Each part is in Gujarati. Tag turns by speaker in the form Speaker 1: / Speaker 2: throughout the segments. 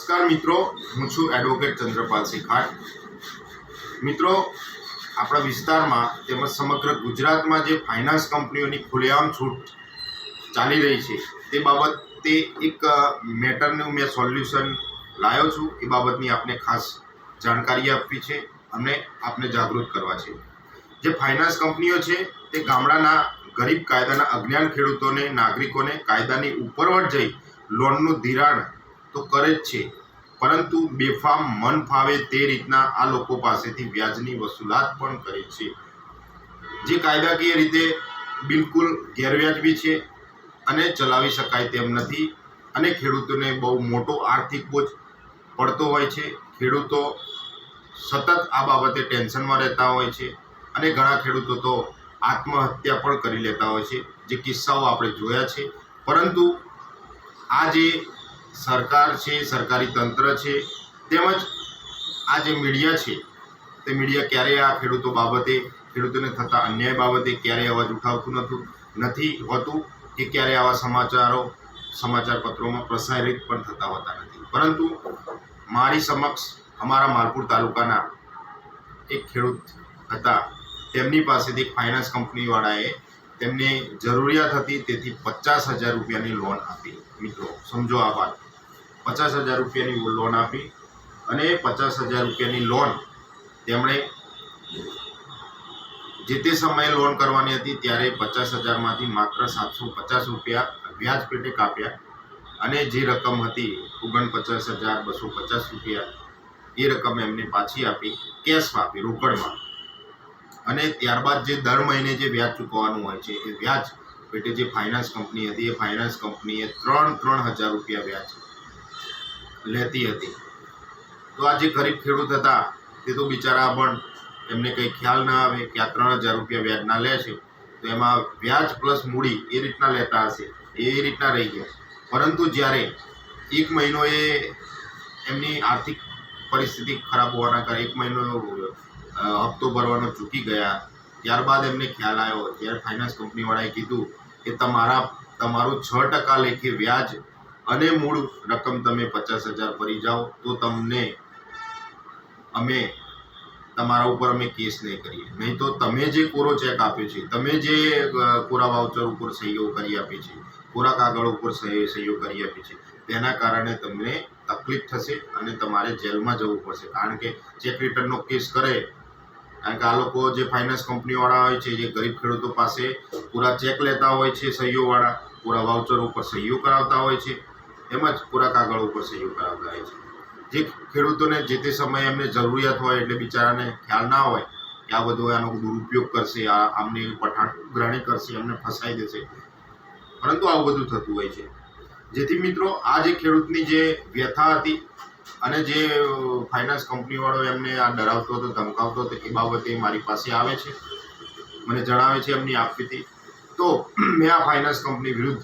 Speaker 1: નમસ્કાર મિત્રો, હું છું એડવોકેટ ચંદ્રપાલ શેખાટ મિત્રો, આપણા વિસ્તારમાં તેમજ સમગ્ર ગુજરાતમાં જે ફાઇનાન્સ કંપનીઓની ખુલ્લેઆમ છૂટ ચાલી રહી છે, તે બાબતે એક મેટરનું મેં સોલ્યુશન લાવ્યો છું. એ બાબતની આપને ખાસ જાણકારી આપવી છે અને આપને જાગૃત કરવા છે. જે ફાઇનાન્સ કંપનીઓ છે, તે ગામડાના ગરીબ કાયદાના અજ્ઞાન ખેડૂતોને, નાગરિકોને કાયદાની ઉપરવટ જઈ લોનનું ધિરાણ તો કરે જ છે. પરંતુ બેફામ મન ફાવે તે રીતના આ લોકો પાસેથી વ્યાજની વસૂલાત પણ કરે છે. જે કાયદાકીય રીતે બિલકુલ ગેરવ્યાજબી છે અને ચલાવી શકાય તેમ નથી અને ખેડૂતોને બહુ મોટો આર્થિક બોજ પડતો હોય છે. ખેડૂતો સતત આ બાબતે ટેન્શનમાં રહેતા હોય છે અને ઘણા ખેડૂતો તો આત્મહત્યા પણ કરી લેતા હોય છે. જે કિસ્સાઓ આપણે જોયા છે. પરંતુ આ જે સરકાર છે, સરકારી તંત્ર છે, તેમજ આ જે મીડિયા છે, તે મીડિયા ક્યારેય આ ખેડૂતો બાબતે, ખેડૂતોને થતા અન્યાય બાબતે ક્યારેય અવાજ ઉઠાવતું નથી નથી હોતું કે ક્યારેય આવા સમાચારો, સમાચારપત્રોમાં પ્રસારિત પણ થતા હોતા નથી. પરંતુ મારી સમક્ષ અમારા માલપુર તાલુકાના એક ખેડૂત હતા. તેમની પાસેથી ફાઇનાન્સ કંપનીવાળાએ તેમને જરૂરિયાત હતી, તેથી પચાસ હજાર રૂપિયાની લોન આપી. મિત્રો, સમજો આ વાત. પચાસ હજાર રૂપિયાની લોન આપી અને પચાસ હજાર રૂપિયાની લોન તેમણે જે તે સમયે લોન કરવાની હતી ત્યારે પચાસ હજારમાંથી માત્ર સાતસો પચાસ રૂપિયા વ્યાજ પેટે કાપ્યા અને જે રકમ હતી ઓગણપચાસ હજાર બસો પચાસ રૂપિયા એ રકમ એમને પાછી આપી કેશમાં આપી રોકડમાં અને ત્યારબાદ જે દર મહિને જે વ્યાજ ચૂકવવાનું હોય છે, એ વ્યાજ પેટે જે ફાઇનાન્સ કંપની હતી, એ ફાઇનાન્સ કંપનીએ ત્રણ ત્રણ હજાર રૂપિયા વ્યાજ લેતી હતી. તો આ જે ગરીબ ખેડૂત હતા, તે તો બિચારા પણ એમને કંઈ ખ્યાલ ના આવે કે આ ત્રણ હજાર રૂપિયા વ્યાજના લે છે. તો એમાં વ્યાજ પ્લસ મૂડી એ રીતના લેતા હશે, એ રીતના રહી ગયા. પરંતુ જ્યારે એક મહિનો એ એમની આર્થિક પરિસ્થિતિ ખરાબ હોવાના કારણે એક મહિનો હપ્તો ભરવાનો ચૂકી ગયા, ત્યારબાદ એમને ખ્યાલ આવ્યો. ત્યારે ફાઇનાન્સ કંપનીવાળાએ કીધું કે તમારા, તમારું છ ટકા લેખે વ્યાજ અને મૂળ રકમ તમે પચાસ હજાર ભરી જાઓ તો તમને અમે, તમારા ઉપર અમે કેસ નહીં કરીએ. નહીં તો તમે જે કોરો ચેક આપ્યો છે, તમે જે કોરા વાઉચર ઉપર સહીઓ કરી આપી છે, કોરા કાગળ ઉપર સહી, સહીઓ કરી આપી છે, તેના કારણે તમને તકલીફ થશે અને તમારે જેલમાં જવું પડશે. કારણ કે ચેક રિટર્નનો કેસ કરે, કારણ કે આ લોકો જે ફાઇનાન્સ કંપનીવાળા હોય છે, જે ગરીબ ખેડૂતો પાસે પૂરા ચેક લેતા હોય છે સહીઓવાળા પૂરા વાઉચર ઉપર સહીઓ કરાવતા હોય છે તેમજ પૂરા કાગળ ઉપર સહીઓ કરાવતા હોય છે. જે ખેડૂતોને જે તે સમયે એમને જરૂરિયાત હોય એટલે બિચારાને ખ્યાલ ના હોય કે આ બધો આનો દુરુપયોગ કરશે, આ આમની પઠાણ ગ્રહણી કરશે, એમને ફસાઈ દેશે. પરંતુ આવું બધું થતું હોય છે. જેથી મિત્રો, આ જે ખેડૂતની જે વ્યથા હતી અને જે ફાઇનાન્સ કંપનીવાળો એમને આ ડરાવતો હતો, ધમકાવતો હતો, એ બાબતે મારી પાસે આવે છે. મને જણાવે છે એમની આપવીથી તો મેં આ ફાઇનાન્સ કંપની વિરુદ્ધ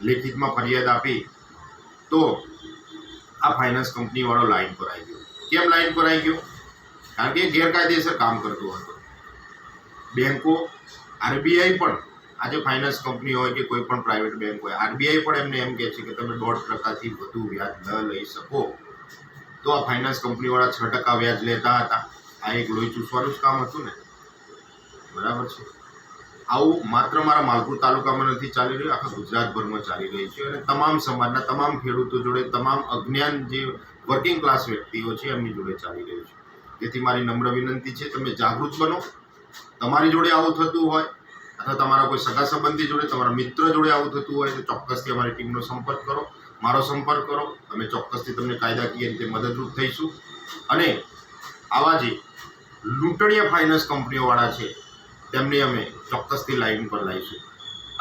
Speaker 1: લેખિતમાં ફરિયાદ આપી. તો આ ફાઇનાન્સ કંપનીવાળો લાઈન પર આવી ગયો કેમ લાઈન પર આવી ગયો કારણ કે એ ગેરકાયદેસર કામ કરતો હતો બેંકો આરબીઆઈ પણ આજે ફાઇનાન્સ કંપની હોય કે કોઈ પણ પ્રાઇવેટ બેંક હોય આરબીઆઈ પણ એમને એમ કહે છે કે તમે દોઢ ટકાથી વધુ વ્યાજ ન લઈ શકો. તો આ ફાઇનાન્સ કંપનીવાળા છ ટકા વ્યાજ લેતા હતા. આ એક લોહી ચૂસવાનું જ કામ હતું ને? બરાબર છે. આવું માત્ર મારા માલપુર તાલુકામાં નથી ચાલી રહ્યું, આખા ગુજરાતભરમાં ચાલી રહ્યું છે અને તમામ સમાજના તમામ ખેડૂતો જોડે તમામ અજ્ઞાન જે વર્કિંગ ક્લાસ વ્યક્તિઓ છે, એમની જોડે ચાલી રહ્યું છે. જેથી મારી નમ્ર વિનંતી છે, તમે જાગૃત બનો. તમારી જોડે આવું થતું હોય અથવા તમારા કોઈ સગા સંબંધી જોડે, તમારા મિત્ર જોડે આવું થતું હોય તો ચોક્કસથી અમારી ટીમનો સંપર્ક કરો, મારો સંપર્ક કરો. અમે ચોક્કસથી તમને કાયદાકીય રીતે મદદરૂપ થઈશું. અને આવા જે લૂંટણીય ફાઇનાન્સ કંપનીઓવાળા છે તેમને અમે ચોક્કસથી લાઈન પર લાવીશું.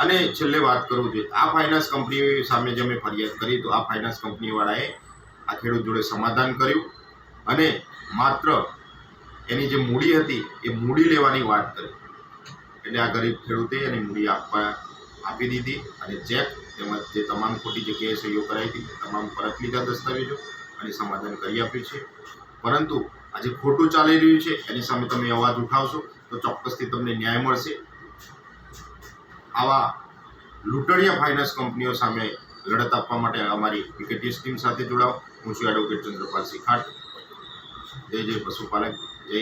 Speaker 1: અને છેલ્લે વાત કરું છું, આ ફાઇનાન્સ કંપની સામે જે અમે ફરિયાદ કરી, તો આ ફાઇનાન્સ કંપનીવાળાએ આ ખેડૂત જોડે સમાધાન કર્યું અને માત્ર એની જે મૂડી હતી, એ મૂડી લેવાની વાત કરી. એટલે આ ગરીબ ખેડૂતે એની મૂડી આપવા આપી દીધી અને ચેક તેમજ જે તમામ ખોટી જગ્યાએ સહીઓ કરાવી હતી તમામ પરત લીધા દસ્તાવેજો અને સમાધાન કરી આપ્યું છે. પરંતુ આજે ખોટું ચાલી રહ્યું છે, એની સામે તમે અવાજ ઉઠાવશો. તો ચોક્કસથી તમને ન્યાય મળશે. આવા લૂંટણીયા ફાઇનાન્સ કંપનીઓ સામે લડત આપવા માટે અમારી ક્રિકેટીય ટીમ સાથે જોડાઓ. હું છું એડવોકેટ ચંદ્રપાલ શિખાટ જય જય પશુપાલક. જય.